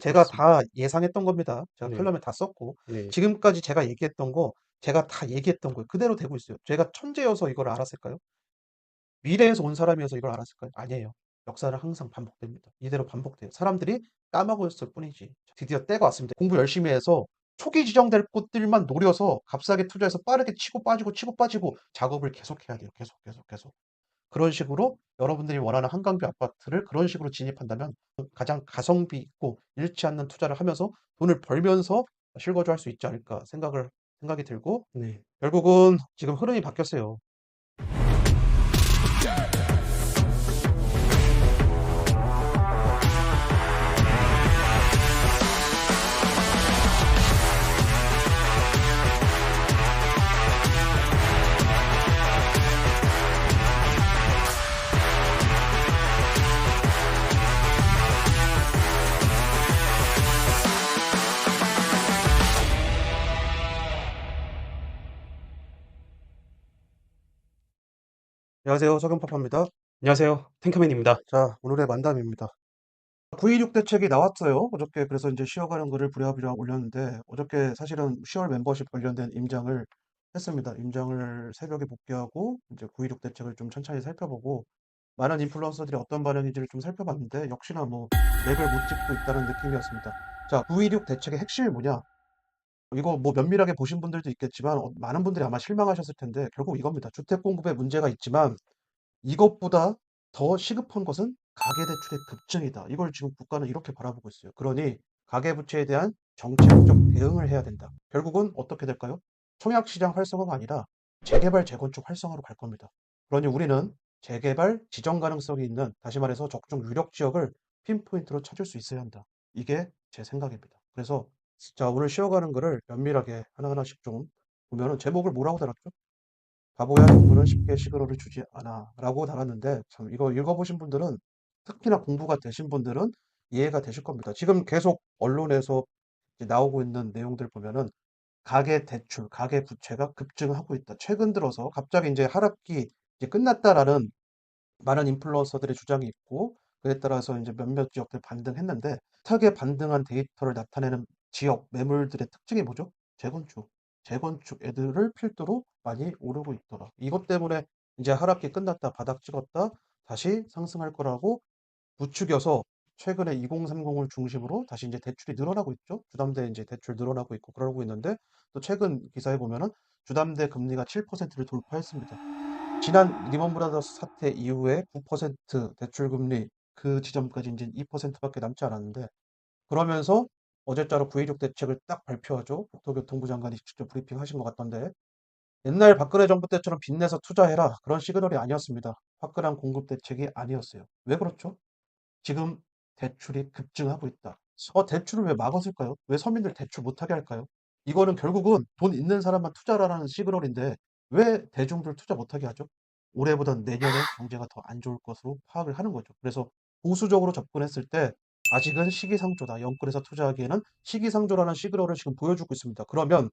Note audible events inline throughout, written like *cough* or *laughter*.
제가. 다 예상했던 겁니다. 제가 네. 칼럼에 다 썼고 네. 지금까지 제가 얘기했던 거 제가 다 얘기했던 거예요. 그대로 되고 있어요. 제가 천재여서 이걸 알았을까요? 미래에서 온 사람이어서 이걸 알았을까요? 아니에요. 역사는 항상 반복됩니다. 이대로 반복돼요. 사람들이 까먹었을 뿐이지. 드디어 때가 왔습니다. 공부 열심히 해서 초기 지정될 곳들만 노려서 값싸게 투자해서 빠르게 치고 빠지고 치고 빠지고 작업을 계속해야 돼요. 계속 계속 계속. 그런 식으로 여러분들이 원하는 한강뷰 아파트를 그런 식으로 진입한다면 가장 가성비 있고 잃지 않는 투자를 하면서 돈을 벌면서 실거주할 수 있지 않을까 생각을 생각이 들고 네. 결국은 지금 흐름이 바뀌었어요. 안녕하세요. 석영파파입니다. 안녕하세요. 탱크맨입니다. 자, 오늘의 만담입니다. 9.16 대책이 나왔어요. 어저께 그래서 이제 쉬어가는 글을 부랴부랴 올렸는데 어저께 사실은 10월 멤버십 관련된 임장을 했습니다. 임장을 새벽에 복귀하고 이제 9.16 대책을 좀 천천히 살펴보고 많은 인플루언서들이 어떤 반응인지를 좀 살펴봤는데 역시나 뭐 맥을 못 짚고 있다는 느낌이었습니다. 자, 9.16 대책의 핵심이 뭐냐? 이거 뭐 면밀하게 보신 분들도 있겠지만 어, 많은 분들이 아마 실망하셨을 텐데 결국 이겁니다. 주택 공급에 문제가 있지만 이것보다 더 시급한 것은 가계대출의 급증이다. 이걸 지금 국가는 이렇게 바라보고 있어요. 그러니 가계부채에 대한 정책적 대응을 해야 된다. 결국은 어떻게 될까요? 청약시장 활성화가 아니라 재개발, 재건축 활성화로 갈 겁니다. 그러니 우리는 재개발, 지정 가능성이 있는, 다시 말해서 적정 유력 지역을 핀포인트로 찾을 수 있어야 한다. 이게 제 생각입니다. 그래서 자, 오늘 쉬어가는 거를 면밀하게 하나하나씩 좀 보면은 제목을 뭐라고 달았죠? 바보야 정부는 쉽게 시그널을 주지 않아 라고 달았는데 참 이거 읽어보신 분들은 특히나 공부가 되신 분들은 이해가 되실 겁니다. 지금 계속 언론에서 나오고 있는 내용들 보면은 가계 대출, 가계 부채가 급증하고 있다. 최근 들어서 갑자기 이제 하락기 이제 끝났다라는 많은 인플루언서들의 주장이 있고 그에 따라서 이제 몇몇 지역들 반등했는데 크게 반등한 데이터를 나타내는 지역 매물들의 특징이 뭐죠? 재건축. 재건축 애들을 필두로 많이 오르고 있더라. 이것 때문에 이제 하락기 끝났다, 바닥 찍었다, 다시 상승할 거라고 부추겨서 최근에 2030을 중심으로 다시 이제 대출이 늘어나고 있죠. 주담대 이제 대출 늘어나고 있고 그러고 있는데 또 최근 기사에 보면은 주담대 금리가 7%를 돌파했습니다. 지난 리먼 브라더스 사태 이후에 9% 대출 금리 그 지점까지 이제 2%밖에 남지 않았는데 그러면서 어제자로 9.16 대책을 딱 발표하죠. 국토교통부 장관이 직접 브리핑 하신 것 같던데 옛날 박근혜 정부 때처럼 빚내서 투자해라 그런 시그널이 아니었습니다. 화끈한 공급 대책이 아니었어요. 왜 그렇죠? 지금 대출이 급증하고 있다. 어, 대출을 왜 막았을까요? 왜 서민들 대출 못하게 할까요? 이거는 결국은 돈 있는 사람만 투자라는 시그널인데 왜 대중들 투자 못하게 하죠? 올해보단 내년에 경제가 더 안 좋을 것으로 파악을 하는 거죠. 그래서 보수적으로 접근했을 때 아직은 시기상조다. 영끌에서 투자하기에는 시기상조라는 시그널을 지금 보여주고 있습니다. 그러면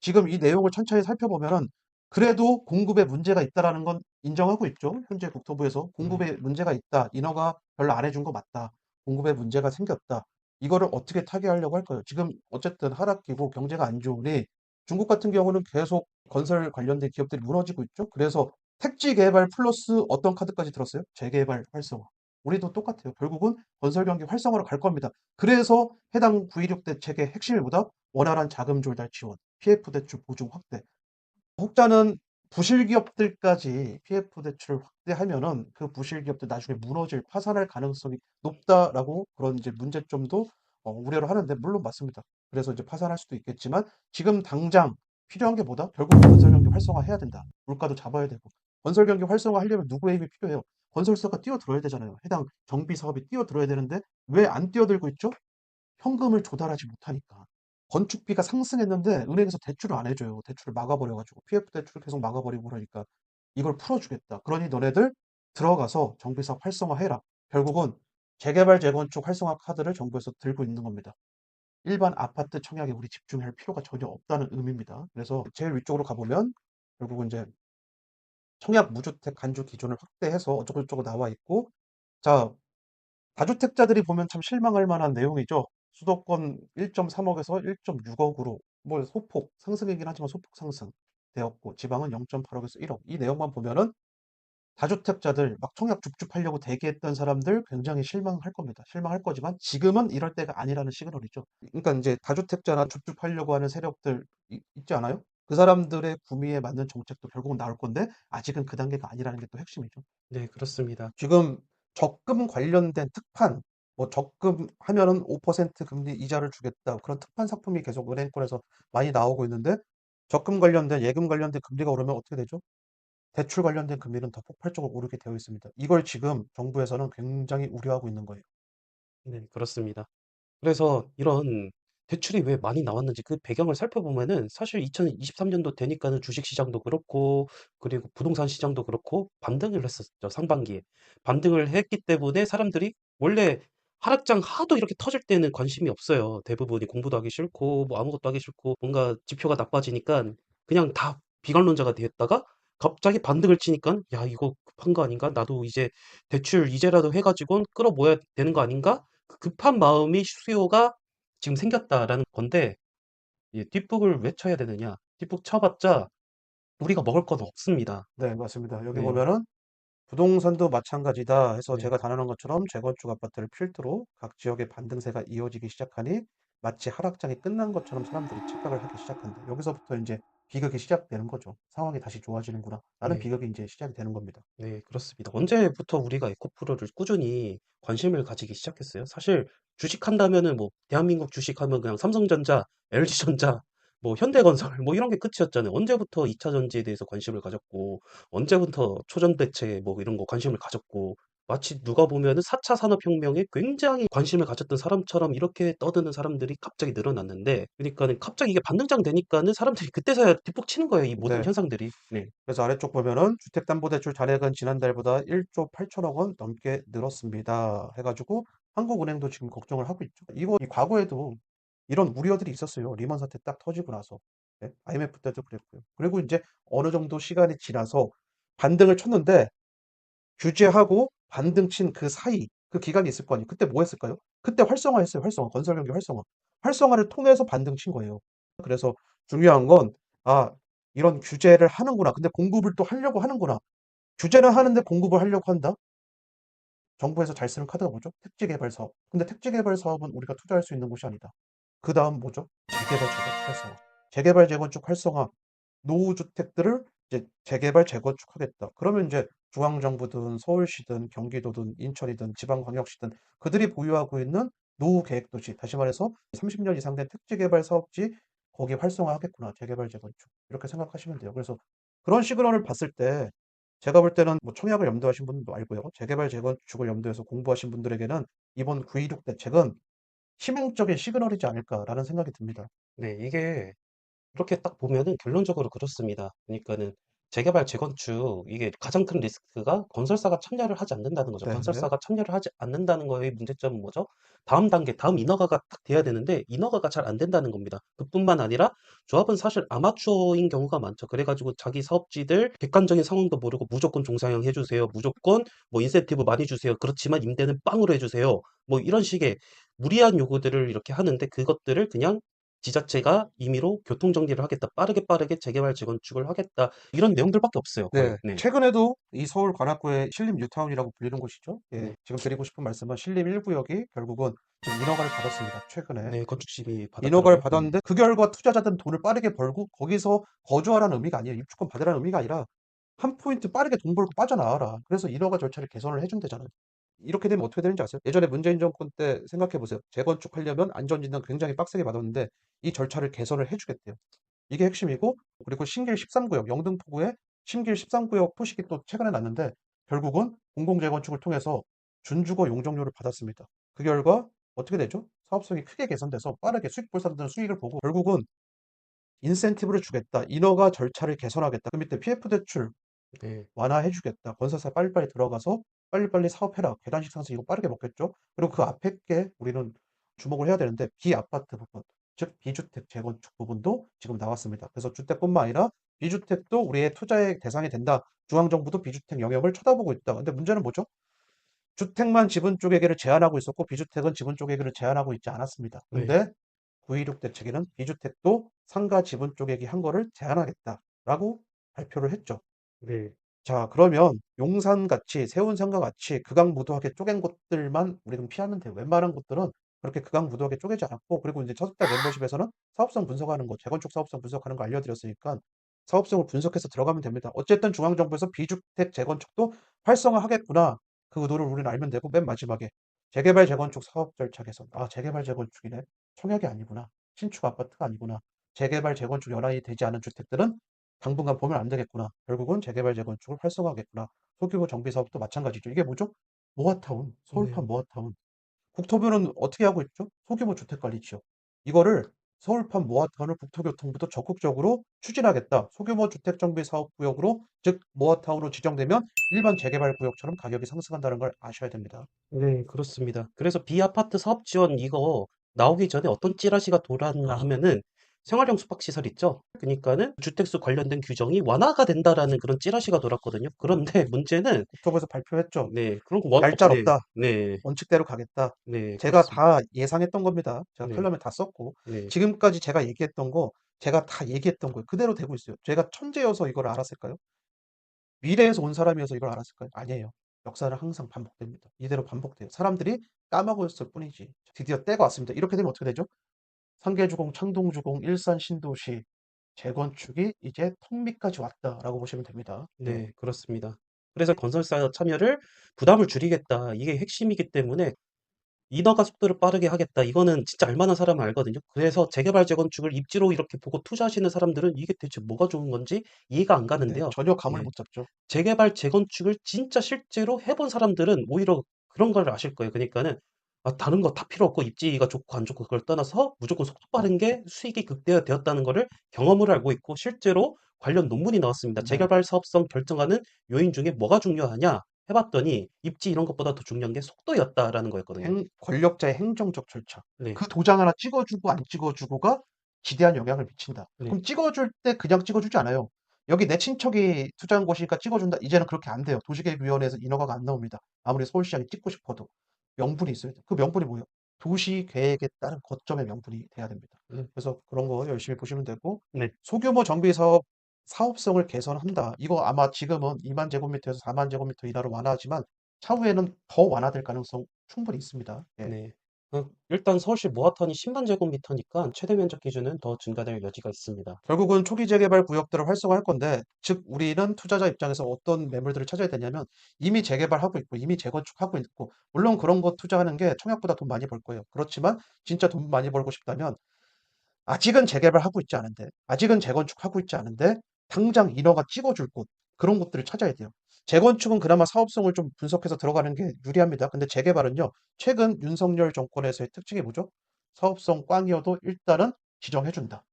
지금 이 내용을 천천히 살펴보면은 그래도 공급에 문제가 있다라는 건 인정하고 있죠. 현재 국토부에서 음. 공급에 문제가 있다. 인허가 별로 안 해준 거 맞다. 공급에 문제가 생겼다. 이거를 어떻게 타개하려고 할까요? 지금 어쨌든 하락기고 경제가 안 좋으니 중국 같은 경우는 계속 건설 관련된 기업들이 무너지고 있죠. 그래서 택지 개발 플러스 어떤 카드까지 들었어요? 재개발 활성화. 우리도 똑같아요. 결국은 건설 경기 활성화로 갈 겁니다. 그래서 해당 9.16 대책의 핵심이 뭐다? 원활한 자금 조달 지원, PF 대출 보증 확대. 혹자는 부실 기업들까지 PF 대출을 확대하면은 그 부실 기업들 나중에 무너질 파산할 가능성이 높다라고 그런 이제 문제점도 어, 우려를 하는데 물론 맞습니다. 그래서 이제 파산할 수도 있겠지만 지금 당장 필요한 게 뭐다? 결국 건설 경기 활성화해야 된다. 물가도 잡아야 되고 건설 경기 활성화 하려면 누구의 힘이 필요해요? 건설사가 뛰어들어야 되잖아요. 해당 정비 사업이 뛰어들어야 되는데 왜 안 뛰어들고 있죠? 현금을 조달하지 못하니까. 건축비가 상승했는데 은행에서 대출을 안 해줘요. 대출을 막아버려가지고 PF 대출을 계속 막아버리고 그러니까 이걸 풀어주겠다. 그러니 너네들 들어가서 정비사업 활성화해라. 결국은 재개발 재건축 활성화 카드를 정부에서 들고 있는 겁니다. 일반 아파트 청약에 우리 집중할 필요가 전혀 없다는 의미입니다. 그래서 제일 위쪽으로 가보면 결국은 이제 청약 무주택 간주 기준을 확대해서 어쩌고저쩌고 나와 있고 자 다주택자들이 보면 참 실망할 만한 내용이죠. 수도권 1.3억에서 1.6억으로 뭐 소폭 상승이긴 하지만 소폭 상승 되었고 지방은 0.8억에서 1억. 이 내용만 보면은 다주택자들 막 청약 줍줍하려고 대기했던 사람들 굉장히 실망할 겁니다. 실망할 거지만 지금은 이럴 때가 아니라는 시그널이죠. 그러니까 이제 다주택자나 줍줍하려고 하는 세력들 이- 있지 않아요? 그 사람들의 구미에 맞는 정책도 결국은 나올 건데 아직은 그 단계가 아니라는 게 또 핵심이죠. 네, 그렇습니다. 지금 적금 관련된 특판, 뭐 적금 하면은 5% 금리 이자를 주겠다. 그런 특판 상품이 계속 은행권에서 많이 나오고 있는데 적금 관련된 예금 관련된 금리가 오르면 어떻게 되죠? 대출 관련된 금리는 더 폭발적으로 오르게 되어 있습니다. 이걸 지금 정부에서는 굉장히 우려하고 있는 거예요. 네, 그렇습니다. 그래서 이런 대출이 왜 많이 나왔는지 그 배경을 살펴보면은 사실 2023년도 되니까는 주식 시장도 그렇고 그리고 부동산 시장도 그렇고 반등을 했었죠, 상반기에. 반등을 했기 때문에 사람들이 원래 하락장 하도 이렇게 터질 때는 관심이 없어요. 대부분이 공부도 하기 싫고 뭐 아무것도 하기 싫고 뭔가 지표가 나빠지니까 그냥 다 비관론자가 되었다가 갑자기 반등을 치니까 야, 이거 급한 거 아닌가? 나도 이제 대출 이제라도 해가지고 끌어모아야 되는 거 아닌가? 그 급한 마음이 수요가 지금 생겼다라는 건데 이 뒷북을 왜 쳐야 되느냐? 뒷북 쳐봤자 우리가 먹을 건 없습니다. 네, 맞습니다. 여기 네, 보면은 부동산도 마찬가지다 해서 네, 제가 단언한 것처럼 재건축 아파트를 필두로 각 지역의 반등세가 이어지기 시작하니 마치 하락장이 끝난 것처럼 사람들이 착각을 하기 시작한다. 여기서부터 이제 비극이 시작되는 거죠. 상황이 다시 좋아지는구나. 라는 네, 비극이 이제 시작이 되는 겁니다. 네, 그렇습니다. 언제부터 우리가 에코프로를 꾸준히 관심을 가지기 시작했어요? 사실 주식한다면은 뭐 대한민국 주식하면 그냥 삼성전자, LG전자, 뭐 현대건설 뭐 이런 게 끝이었잖아요. 언제부터 2차 전지에 대해서 관심을 가졌고 언제부터 초전대체 뭐 이런 거 관심을 가졌고 마치 누가 보면은 4차 산업혁명에 굉장히 관심을 가졌던 사람처럼 이렇게 떠드는 사람들이 갑자기 늘어났는데 그러니까는 갑자기 이게 반등장 되니까는 사람들이 그때서야 뒷북 치는 거예요. 이 모든 네. 현상들이. 네. 그래서 아래쪽 보면은 주택담보대출 잔액은 지난달보다 1조 8천억 원 넘게 늘었습니다. 해가지고 한국은행도 지금 걱정을 하고 있죠. 이거 이 과거에도 이런 우려들이 있었어요. 리먼 사태 딱 터지고 나서. 네, IMF 때도 그랬고요. 그리고 이제 어느 정도 시간이 지나서 반등을 쳤는데 규제하고 반등 친 그 사이 그 기간이 있을 거 아니에요. 그때 뭐 했을까요? 그때 활성화했어요. 활성화. 건설 경기 활성화. 활성화를 통해서 반등 친 거예요. 그래서 중요한 건 아, 이런 규제를 하는구나. 근데 공급을 또 하려고 하는구나. 규제는 하는데 공급을 하려고 한다. 정부에서 잘 쓰는 카드가 뭐죠? 택지개발 사업. 근데 택지개발 사업은 우리가 투자할 수 있는 곳이 아니다. 그 다음 뭐죠? 재개발 재건축 활성화. 재개발 재건축 활성화. 노후주택들을 이제 재개발 재건축하겠다. 그러면 이제 중앙정부든 서울시든 경기도든 인천이든 지방광역시든 그들이 보유하고 있는 노후 계획도시, 다시 말해서 30년 이상 된 택지개발 사업지 거기 활성화하겠구나. 재개발 재건축. 이렇게 생각하시면 돼요. 그래서 그런 시그널을 봤을 때 제가 볼 때는 뭐 청약을 염두하신 분도 알고요. 재개발 재건축을 염두해서 공부하신 분들에게는 이번 9.16 대책은 희망적인 시그널이지 않을까라는 생각이 듭니다. 네, 이게 이렇게 딱 보면은 결론적으로 그렇습니다. 그러니까는 재개발, 재건축 이게 가장 큰 리스크가 건설사가 참여를 하지 않는다는 거죠. 네, 네. 건설사가 참여를 하지 않는다는 거의 문제점은 뭐죠? 다음 단계, 다음 인허가가 딱 돼야 되는데 인허가가 잘 안 된다는 겁니다. 그뿐만 아니라 조합은 사실 아마추어인 경우가 많죠. 그래가지고 자기 사업지들 객관적인 상황도 모르고 무조건 종사형 해주세요. 무조건 뭐 인센티브 많이 주세요. 그렇지만 임대는 빵으로 해주세요. 뭐 이런 식의 무리한 요구들을 이렇게 하는데 그것들을 그냥 지자체가 임의로 교통 정리를 하겠다. 빠르게 빠르게 재개발 재건축을 하겠다. 이런 내용들밖에 없어요. 네. 네. 최근에도 이 서울 관악구의 신림 뉴타운이라고 불리는 곳이죠. 예. 네. 지금 드리고 싶은 말씀은 신림 1구역이 결국은 지금 인허가를 받았습니다. 최근에. 네, 건축심이 인허가를 받았더라고요. 받았는데 그 결과 투자자들은 돈을 빠르게 벌고 거기서 거주하라는 의미가 아니에요. 입주권 받으라는 의미가 아니라 한 포인트 빠르게 돈 벌고 빠져나와라. 그래서 인허가 절차를 개선을 해준대잖아요. 이렇게 되면 어떻게 되는지 아세요? 예전에 문재인 정권 때 생각해 보세요. 재건축하려면 안전진단 굉장히 빡세게 받았는데 이 절차를 개선을 해주겠대요. 이게 핵심이고 그리고 신길 13구역 영등포구에 신길 13구역 표식이 또 최근에 났는데 결국은 공공재건축을 통해서 준주거 용적료를 받았습니다. 그 결과 어떻게 되죠? 사업성이 크게 개선돼서 빠르게 수익 볼사들은 수익을 보고 결국은 인센티브를 주겠다. 인허가 절차를 개선하겠다. 그 밑에 PF 대출 네. 완화해 주겠다. 건설사 빨리빨리 들어가서 빨리빨리 사업해라. 계단식 상승 이거 빠르게 먹겠죠. 그리고 그 앞에 게 우리는 주목을 해야 되는데 비아파트 부분, 즉 비주택 재건축 부분도 지금 나왔습니다. 그래서 주택뿐만 아니라 비주택도 우리의 투자의 대상이 된다. 중앙정부도 비주택 영역을 쳐다보고 있다. 근데 문제는 뭐죠? 주택만 지분 쪼개기를 제한하고 있었고 비주택은 지분 쪼개기를 제한하고 있지 않았습니다. 네. 근데 9.16 대책에는 비주택도 상가 지분 쪼개기 한 거를 제한하겠다라고 발표를 했죠. 네. 자, 그러면 용산같이 세운상가같이 극악무도하게 쪼갠 곳들만 우리는 피하면 돼요. 웬만한 곳들은 그렇게 극악무도하게 쪼개지 않았고 그리고 인제 저속자 멤버십에서는 사업성 분석하는 거, 재건축 사업성 분석하는 거 알려드렸으니까 사업성을 분석해서 들어가면 됩니다. 어쨌든 중앙정부에서 '비주택 재건축도 활성화하겠구나.' 그 의도를 우리는 알면 되고 맨 마지막에 재개발 재건축 사업 절차 개선. '아 재개발 재건축이네. 청약이 아니구나. 신축 아파트가 아니구나. 재개발 재건축 연한이 되지 않은 주택들은 당분간 보면 안 되겠구나. 결국은 재개발 재건축을 활성화하겠구나.' 소규모 정비 사업도 마찬가지죠. 이게 뭐죠? 모아타운, 서울판 네. 모아타운. 국토부는 어떻게 하고 있죠? 소규모 주택관리 지역. 이거를 서울판 모아타운을 국토교통부도 적극적으로 추진하겠다. 소규모 주택 정비 사업 구역으로 즉 모아타운으로 지정되면 일반 재개발 구역처럼 가격이 상승한다는 걸 아셔야 됩니다. 네, 그렇습니다. 그래서 비아파트 사업 지원 이거 나오기 전에 어떤 찌라시가 돌았나 하면은 생활형 숙박시설 있죠? 그니까는 주택수 관련된 규정이 완화가 된다라는 그런 찌라시가 돌았거든요. 그런데 문제는 국토부에서 발표했죠. 네, 그런 거 뭐, 날짜로 네, 없다. 네, 원칙대로 가겠다. 네, 제가 그렇습니다. 다 예상했던 겁니다. 제가 네. 칼럼에 다 썼고 네, 지금까지 제가 얘기했던 거 제가 다 얘기했던 거예요. 그대로 되고 있어요. 제가 천재여서 이걸 알았을까요? 미래에서 온 사람이어서 이걸 알았을까요? 아니에요. 역사는 항상 반복됩니다. 이대로 반복돼요. 사람들이 까먹었을 뿐이지. 드디어 때가 왔습니다. 이렇게 되면 어떻게 되죠? 상계주공, 창동주공, 일산 신도시 재건축이 이제 턱 밑까지 왔다라고 보시면 됩니다. 네. 네, 그렇습니다. 그래서 건설사 참여를 부담을 줄이겠다. 이게 핵심이기 때문에 인허가 속도를 빠르게 하겠다. 이거는 진짜 알만한 사람은 알거든요. 그래서 재개발 재건축을 입지로 이렇게 보고 투자하시는 사람들은 이게 대체 뭐가 좋은 건지 이해가 안 네, 가는데요. 전혀 감을 네. 못 잡죠. 재개발 재건축을 진짜 실제로 해본 사람들은 오히려 그런 걸 아실 거예요. 그러니까는 아, 다른 거 다 필요 없고 입지가 좋고 안 좋고 그걸 떠나서 무조건 속도 빠른 게 수익이 극대화되었다는 거를 경험으로 알고 있고 실제로 관련 논문이 나왔습니다. 네. 재개발 사업성 결정하는 요인 중에 뭐가 중요하냐 해봤더니 입지 이런 것보다 더 중요한 게 속도였다라는 거였거든요. 행, 권력자의 행정적 절차. 네, 그 도장 하나 찍어주고 안 찍어주고가 지대한 영향을 미친다. 네. 그럼 찍어줄 때 그냥 찍어주지 않아요. 여기 내 친척이 투자한 곳이니까 찍어준다. 이제는 그렇게 안 돼요. 도시계획위원회에서 인허가가 안 나옵니다. 아무리 서울시장이 찍고 싶어도 명분이 있어야 돼요. 그 명분이 뭐예요? 도시 계획에 따른 거점의 명분이 돼야 됩니다. 음. 그래서 그런 거 열심히 보시면 되고 네. 소규모 정비 사업 사업성을 개선한다. 이거 아마 지금은 2만 제곱미터에서 4만 제곱미터 이하로 완화하지만 차후에는 더 완화될 가능성 충분히 있습니다. 예. 네. 어, 일단 서울시 모아타운이 10만 제곱미터니까 최대 면적 기준은 더 증가될 여지가 있습니다. 결국은 초기 재개발 구역들을 활성화할 건데, 즉 우리는 투자자 입장에서 어떤 매물들을 찾아야 되냐면 이미 재개발하고 있고 이미 재건축하고 있고 물론 그런 거 투자하는 게 청약보다 돈 많이 벌 거예요. 그렇지만 진짜 돈 많이 벌고 싶다면 아직은 재개발하고 있지 않은데, 아직은 재건축하고 있지 않은데 당장 인허가 찍어줄 곳 그런 곳들을 찾아야 돼요. 재건축은 그나마 사업성을 좀 분석해서 들어가는 게 유리합니다. 근데 재개발은요, 최근 윤석열 정권에서의 특징이 뭐죠? 사업성 꽝이어도 일단은 지정해준다.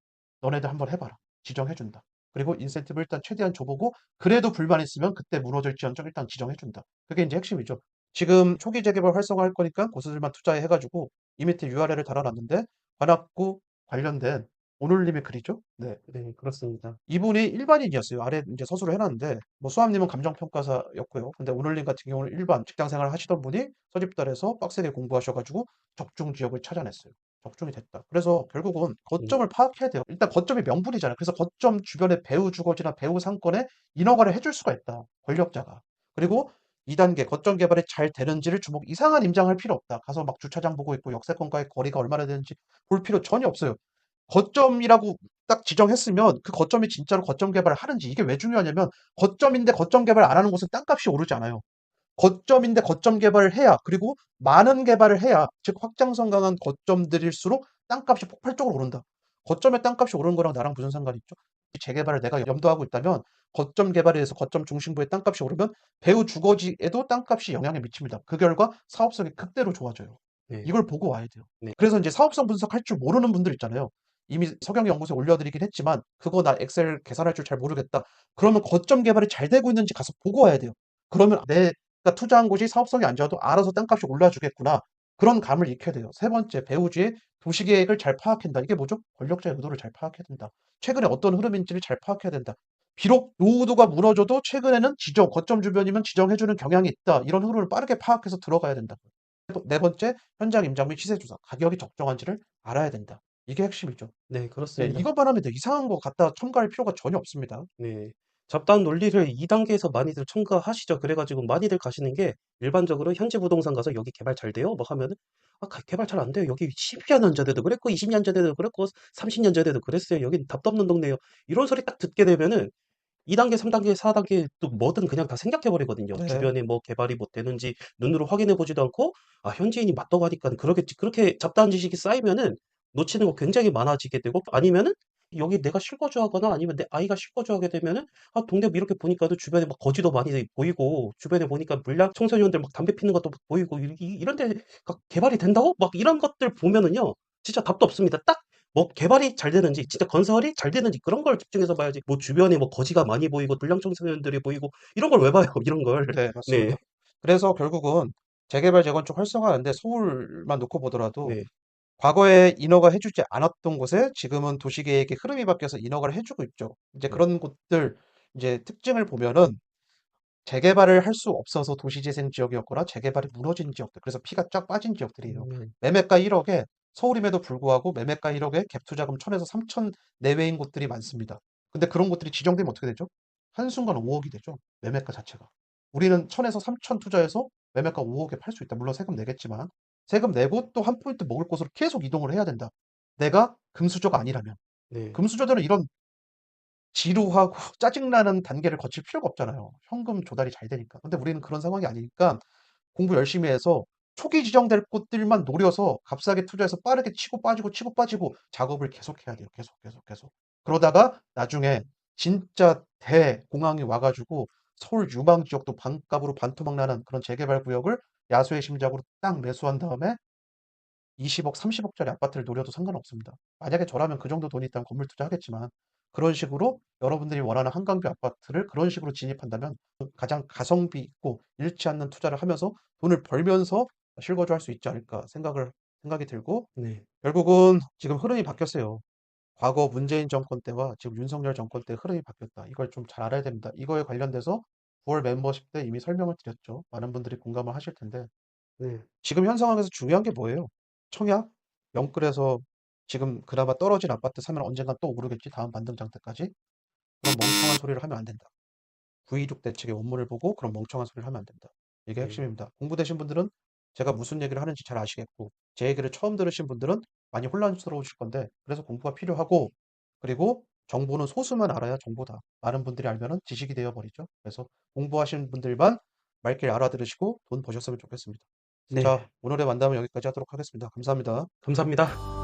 너네들 한번 해봐라. 지정해준다. 그리고 인센티브 일단 최대한 줘보고 그래도 불만 있으면 그때 무너질지언정 일단 지정해준다. 그게 이제 핵심이죠. 지금 초기 재개발 활성화할 거니까 고수들만 투자해가지고 이 밑에 URL을 달아놨는데 관악구 관련된 오늘님의 글이죠. 네. 네, 그렇습니다. 이분이 일반인이었어요. 아래 이제 서술을 해놨는데 뭐 수암님은 감정평가사였고요. 근데 오늘님 같은 경우는 일반 직장 생활을 하시던 분이 서집달에서 빡세게 공부하셔가지고 적중 지역을 찾아냈어요. 적중이 됐다. 그래서 결국은 거점을 파악해야 돼요. 일단 거점이 명분이잖아요. 그래서 거점 주변에 배우 주거지나 배우 상권에 인허가를 해줄 수가 있다. 권력자가. 그리고 2단계 거점 개발이 잘 되는지를 주목 이상한 임장할 필요 없다. 가서 막 주차장 보고 있고 역세권과의 거리가 얼마나 되는지 볼 필요 전혀 없어요. 거점이라고 딱 지정했으면 그 거점이 진짜로 거점 개발을 하는지 이게 왜 중요하냐면 거점인데 거점 개발 안 하는 곳은 땅값이 오르지 않아요. 거점인데 거점 개발을 해야 그리고 많은 개발을 해야 즉 확장성 강한 거점들일수록 땅값이 폭발적으로 오른다. 거점의 땅값이 오르는 거랑 나랑 무슨 상관이 있죠? 이 재개발을 내가 염두하고 있다면 거점 개발에 의해서 거점 중심부의 땅값이 오르면 배우 주거지에도 땅값이 영향을 미칩니다. 그 결과 사업성이 극대로 좋아져요. 네. 이걸 보고 와야 돼요. 네. 그래서 이제 사업성 분석할 줄 모르는 분들 있잖아요. 이미 석영연구소에 올려드리긴 했지만 그거 나 엑셀 계산할 줄 잘 모르겠다. 그러면 거점 개발이 잘 되고 있는지 가서 보고 와야 돼요. 그러면 내가 투자한 곳이 사업성이 안 좋아도 알아서 땅값이 올라주겠구나. 그런 감을 익혀야 돼요. 세 번째, 배우주의 도시계획을 잘 파악한다. 이게 뭐죠? 권력자의 의도를 잘 파악해야 된다. 최근에 어떤 흐름인지를 잘 파악해야 된다. 비록 노후도가 무너져도 최근에는 지정, 거점 주변이면 지정해주는 경향이 있다. 이런 흐름을 빠르게 파악해서 들어가야 된다. 네 번째, 현장 임장 및 시세 조사, 가격이 적정한지를 알아야 된다. 이게 핵심이죠. 네, 네, 그렇습니다. 이것만 하면 돼. 이상한 거 갖다 첨가할 필요가 전혀 없습니다. 네. 잡다한 논리를 2단계에서 많이들 첨가하시죠. 그래가지고 많이들 가시는 게 일반적으로 현지 부동산 가서 여기 개발 잘 돼요? 막 하면은 아, 가- 개발 잘 안 돼요. 여기 10년 전에도 그랬고 20년 전에도 그랬고 30년 전에도 그랬어요. 여긴 답도 없는 동네예요. 이런 소리 딱 듣게 되면은 2단계, 3단계, 4단계 또 뭐든 그냥 다 생각해 버리거든요. 네. 주변에 뭐 개발이 못 되는지 눈으로 확인해 보지도 않고 아, 현지인이 맞다고 하니까 그러겠지. 그렇게 잡다한 지식이 쌓이면은 놓치는 거 굉장히 많아지게 되고 아니면은 여기 내가 실거주 하거나 아니면 내 아이가 실거주 하게 되면은 아, 동네 이렇게 보니까도 주변에 막 거지도 많이 보이고 주변에 보니까 물량 청소년들 막 담배 피는 것도 보이고 이, 이- 이런 데가 개발이 된다고? 막 이런 것들 보면은요. 진짜 답도 없습니다. 딱뭐 개발이 잘 되는지 진짜 건설이 잘 되는지 그런 걸 집중해서 봐야지 뭐 주변에 뭐 거지가 많이 보이고 불량 청소년들이 보이고 이런 걸 왜 봐요 *laughs* 이런 걸 네, 맞습니다. 네, 그래서 결국은 재개발 재건축 활성화하는데 서울만 놓고 보더라도 네, 과거에 인허가 해주지 않았던 곳에 지금은 도시계획의 흐름이 바뀌어서 인허가를 해주고 있죠. 이제 네. 그런 곳들 이제 특징을 보면은 재개발을 할 수 없어서 도시재생 지역이었거나 재개발이 무너진 지역들, 그래서 피가 쫙 빠진 지역들이에요. 음, 매매가 1억에 서울임에도 불구하고 매매가 1억에 갭 투자금 1000에서 3000 내외인 곳들이 많습니다. 근데 그런 곳들이 지정되면 어떻게 되죠? 한순간 5억이 되죠. 매매가 자체가. 우리는 1000에서 3000 투자해서 매매가 5억에 팔 수 있다. 물론 세금 내겠지만 세금 내고 또 한 포인트 먹을 곳으로 계속 이동을 해야 된다. 내가 금수저가 아니라면. 네, 금수저들은 이런 지루하고 *laughs* 짜증나는 단계를 거칠 필요가 없잖아요. 현금 조달이 잘 되니까. 근데 우리는 그런 상황이 아니니까 공부 열심히 해서 초기 지정될 곳들만 노려서 값싸게 투자해서 빠르게 치고 빠지고 치고 빠지고 작업을 계속해야 돼요. 계속 계속 계속. 그러다가 나중에 진짜 대공황이 와가지고 서울 유망 지역도 반값으로 반토막 나는 그런 재개발 구역을 야수의 심작으로 딱 매수한 다음에 20억, 30억짜리 아파트를 노려도 상관없습니다. 만약에 저라면 그 정도 돈이 있다면 건물 투자하겠지만 그런 식으로 여러분들이 원하는 한강뷰 아파트를 그런 식으로 진입한다면 가장 가성비 있고 잃지 않는 투자를 하면서 돈을 벌면서 실거주 할 수 있지 않을까 생각을 생각이 들고 네, 결국은 지금 흐름이 바뀌었어요. 과거 문재인 정권 때와 지금 윤석열 정권 때 흐름이 바뀌었다. 이걸 좀 잘 알아야 됩니다. 이거에 관련돼서 9월 멤버십 때 이미 설명을 드렸죠. 많은 분들이 공감을 하실 텐데 네, 지금 현 상황에서 중요한 게 뭐예요? 청약, 영끌에서 지금 그나마 떨어진 아파트 사면 언젠간 또 오르겠지. 다음 반등장 때까지. 그런 멍청한 소리를 하면 안 된다. 926 대책의 원문을 보고 그런 멍청한 소리를 하면 안 된다. 이게 네, 핵심입니다. 공부되신 분들은 제가 무슨 얘기를 하는지 잘 아시겠고, 제 얘기를 처음 들으신 분들은 많이 혼란스러우실 건데, 그래서 공부가 필요하고, 그리고 정보는 소수만 알아야 정보다. 많은 분들이 알면은 지식이 되어버리죠. 그래서 공부하신 분들만 말길 알아들으시고 돈 버셨으면 좋겠습니다. 네, 자, 오늘의 만남은 여기까지 하도록 하겠습니다. 감사합니다. 감사합니다.